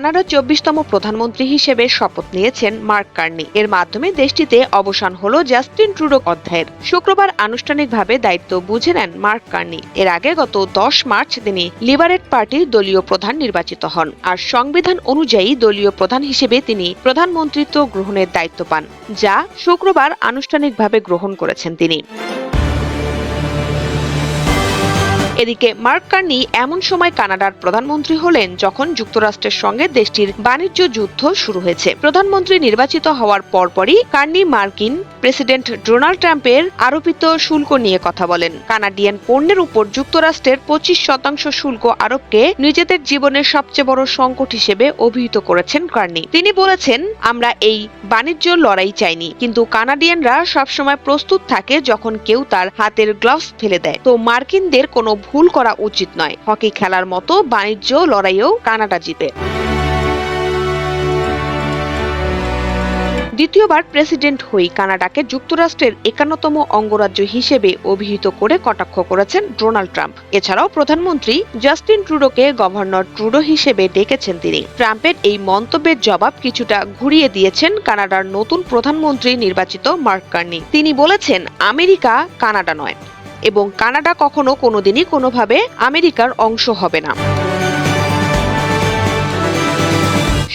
কানাডার চব্বিশতম প্রধানমন্ত্রী হিসেবে শপথ নিয়েছেন মার্ক কার্নি। এর মাধ্যমে দেশটিতে অবসান হল জাস্টিন ট্রুডো অধ্যায়ের। শুক্রবার আনুষ্ঠানিকভাবে দায়িত্ব বুঝে নেন মার্ক কার্নি। এর আগে গত দশ মার্চ তিনি লিবারেট পার্টির দলীয় প্রধান নির্বাচিত হন আর সংবিধান অনুযায়ী দলীয় প্রধান হিসেবে তিনি প্রধানমন্ত্রিত্ব গ্রহণের দায়িত্ব পান, যা শুক্রবার আনুষ্ঠানিকভাবে গ্রহণ করেছেন তিনি। এদিকে মার্ক কার্নি এমন সময় কানাডার প্রধানমন্ত্রী হলেন যখন যুক্তরাষ্ট্রের সঙ্গে দেশটির বাণিজ্য যুদ্ধ শুরু হয়েছে। প্রধানমন্ত্রী নির্বাচিত হওয়ার পরপরই কার্নি মার্কিন প্রেসিডেন্ট ডোনাল্ড ট্রাম্পের আরোপিত শুল্ক নিয়ে কথা বলেন। কানাডিয়ান পণ্যের উপর যুক্তরাষ্ট্রের পঁচিশ শতাংশ শুল্ক আরোপকে নিজেদের জীবনের সবচেয়ে বড় সংকট হিসেবে অভিহিত করেছেন কার্নি। তিনি বলেছেন, আমরা এই বাণিজ্য লড়াই চায়নি, কিন্তু কানাডিয়ানরা সবসময় প্রস্তুত থাকে যখন কেউ তার হাতের গ্লাভস ফেলে দেয়। তো মার্কিনদের কোনো ভুল করা উচিত নয়। হকি খেলার মতো বাণিজ্য লড়াইও কানাডা জিতে। দ্বিতীয়বার প্রেসিডেন্ট হয়ে কানাডাকে যুক্তরাষ্ট্রের একান্নতম অঙ্গরাজ্য হিসেবে অভিহিত করে কটাক্ষ করেছেন ডোনাল্ড ট্রাম্প। এছাড়াও প্রধানমন্ত্রী জাস্টিন ট্রুডোকে গভর্নর ট্রুডো হিসেবে ডেকেছেন তিনি। ট্রাম্পের এই মন্তব্যের জবাব কিছুটা ঘুরিয়ে দিয়েছেন কানাডার নতুন প্রধানমন্ত্রী নির্বাচিত মার্ক কার্নি। তিনি বলেছেন, আমেরিকা কানাডা নয় এবং কানাডা কখনো কোনোদিনই কোনোভাবে আমেরিকার অংশ হবে না।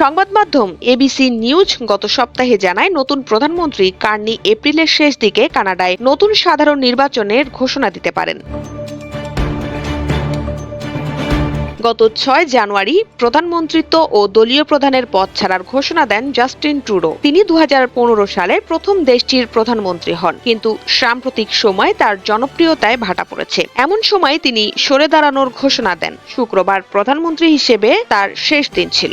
সংবাদ মাধ্যম এবিসি নিউজ গত সপ্তাহে জানায়, নতুন প্রধানমন্ত্রী কার্নি এপ্রিলের শেষ দিকে কানাডায় নতুন সাধারণ নির্বাচনের ঘোষণা দিতে পারেন। গত ছয় জানুয়ারি প্রধানমন্ত্রিত্ব ও দলীয় প্রধানের পদ ছাড়ার ঘোষণা দেন জাস্টিন ট্রুডো। তিনি দু হাজার পনেরো সালে প্রথম দেশটির প্রধানমন্ত্রী হন, কিন্তু সাম্প্রতিক সময় তার জনপ্রিয়তায় ভাটা পড়েছে। এমন সময় তিনি সরে দাঁড়ানোর ঘোষণা দেন। শুক্রবার প্রধানমন্ত্রী হিসেবে তার শেষ দিন ছিল।